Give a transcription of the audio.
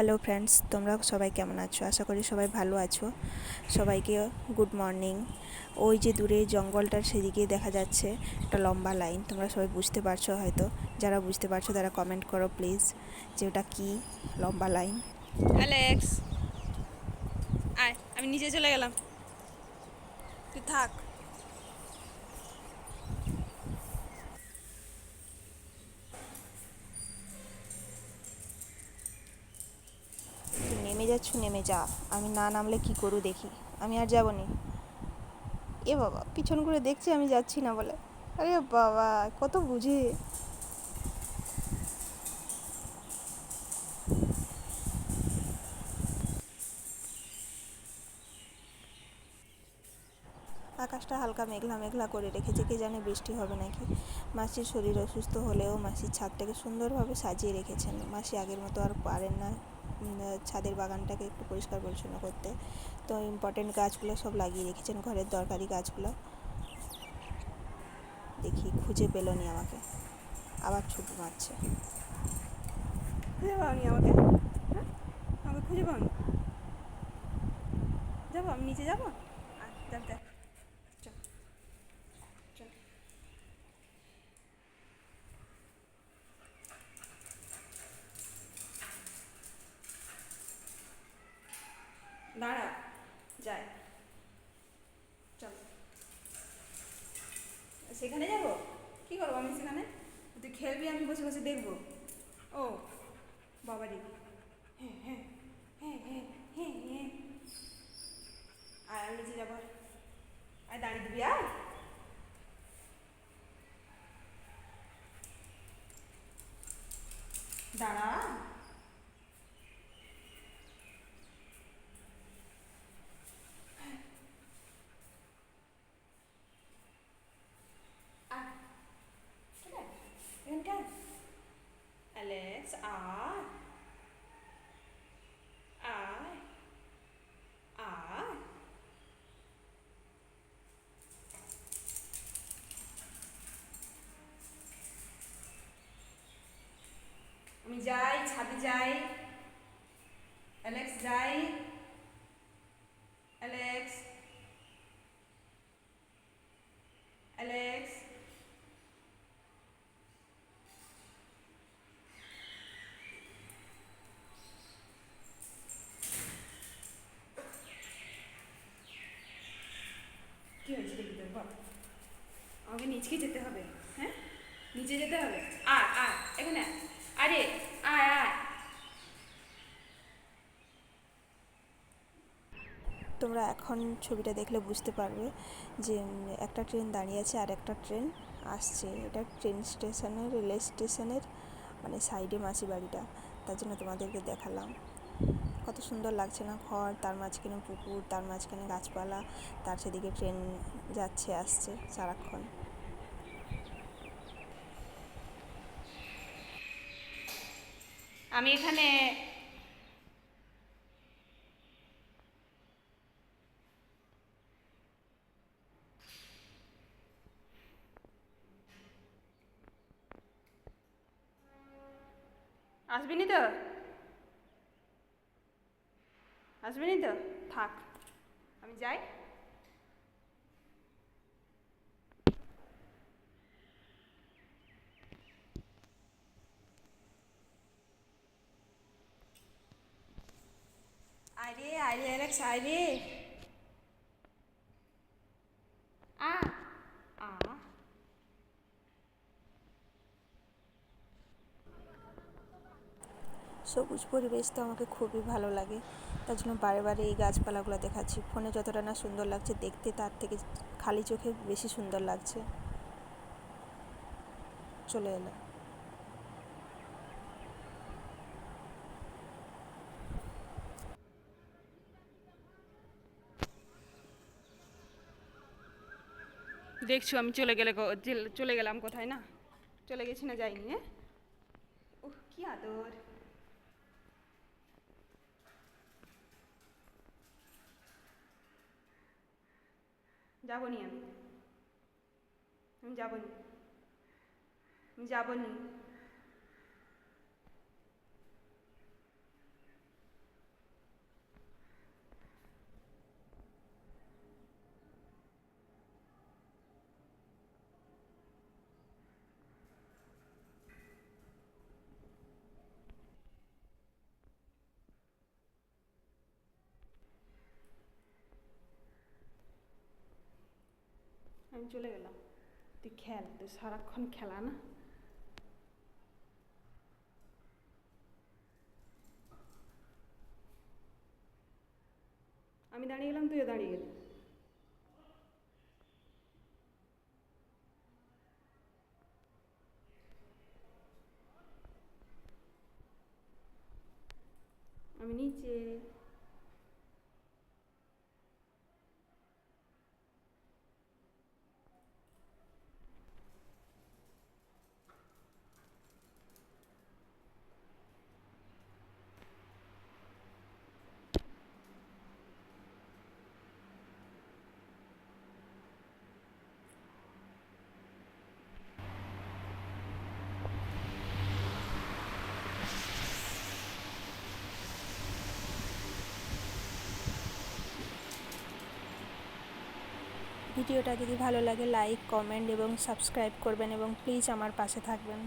Hello friends তোমরা সবাই কেমন আছো? আশা করি সবাই ভালো আছো। সবাইকে গুড মর্নিং ওই যে দূরে জঙ্গলটার সেদিকে দেখা যাচ্ছে একটা লম্বা লাইন তোমরা সবাই বুঝতে পারছ হয়তো। যারা বুঝতে পারছ তারা কমেন্ট করো প্লিজ যে ওটা কী লম্বা লাইন আয়, আমি নিজে চলে গেলাম। তুই থাক তুই নেমে যাচ্ছ, নেমে যা। আমি না নামলে কি করু দেখি। আমি আর যাব নি। এ বাবা, পিছন করে দেখছি আমি যাচ্ছি না বলে। আরে বাবা, কত বুঝে। আকাশটা হালকা মেঘলা মেঘলা করে রেখেছে, কে জানে বৃষ্টি হবে নাকি। মাসির শরীর অসুস্থ হলেও মাসির ছাদটাকে সুন্দরভাবে সাজিয়ে রেখেছেন। মাসি আগের মতো আর পারেন না। ছাদের বাগানটাকে একটু পরিষ্কার পরিচ্ছন্ন করতে। তো ইম্পর্টেন্ট গাছগুলো সব লাগিয়ে রেখেছেন ঘরের দরকারি গাছগুলো। দেখি খুঁজে পেল নি আমাকে। আবার ছুটি মারছে। খুঁজে পাওনি আমাকে? হ্যাঁ? আমাকে খুঁজে পাওনি? যাব আমি নিচে যাব? আয়, দেখ দেখ চল চল দাঁড়া যাই চল সেখানে যাব? কি করব আমি সেখানে? তুই খেলবি, আমি বসে বসে দেখব। ও, বাবারি। হ্যাঁ হ্যাঁ হ্যাঁ হ্যাঁ হ্যাঁ হ্যাঁ। আর আমি নিচে আর দাঁড়িয়ে দিবি আর দাঁড়া আয় ঠিক আছে এখানকার অ্যালেক্স আয় আয় আয় আমি যাই ছাদে যাই। অ্যালেক্স যাই। অ্যালেক্স অ্যালেক্স হয়েছে দেখি তোর বল। আমাকে যেতে হবে হ্যাঁ? নিচে যেতে হবে। আয় আয়, এখানে আরে, আয় আয়। তোমরা এখন ছবিটা দেখলে বুঝতে পারবে যে একটা ট্রেন দাঁড়িয়ে আছে আর একটা ট্রেন আসছে। এটা ট্রেন স্টেশনের রেল স্টেশনের মানে সাইডে মাসি বাড়িটা তার জন্য তোমাদেরকে দেখালাম। কত সুন্দর লাগছে না ঘর, তার মাঝখানে পুকুর, তার মাঝখানে গাছপালা, তার সেদিকে ট্রেন যাচ্ছে, আসছে সারাক্ষণ। আমি এখানে আসবি নি তো? আসবি নি তো থাক আমি যাই। আরে আরে অ্যালেক্স আরে। সবুজ পরিবেশ তো আমাকে খুবই ভালো লাগে। তার জন্য বারে বারে এই গাছপালাগুলো দেখাচ্ছি। ফোনে যতটা না সুন্দর লাগছে দেখতে, তার থেকে খালি চোখে বেশি সুন্দর লাগছে। চলে এলো দেখছ, আমি চলে গেলে চলে গেলাম কোথায় না? চলে গেছি না যাইনি হ্যাঁ? কি আদর। যাব নি আমি। আমি যাব নি আমি যাব নি আমি চলে গেলাম। তুই খেল, তুই সারাক্ষণ খেলা, না? আমি দাঁড়িয়ে গেলাম, তুইও দাঁড়িয়ে গেলি। আমি নিচে। ভিডিওটা যদি ভালো লাগে লাইক কমেন্ট এবং সাবস্ক্রাইব করবেন এবং প্লিজ আমার পাশে থাকবেন।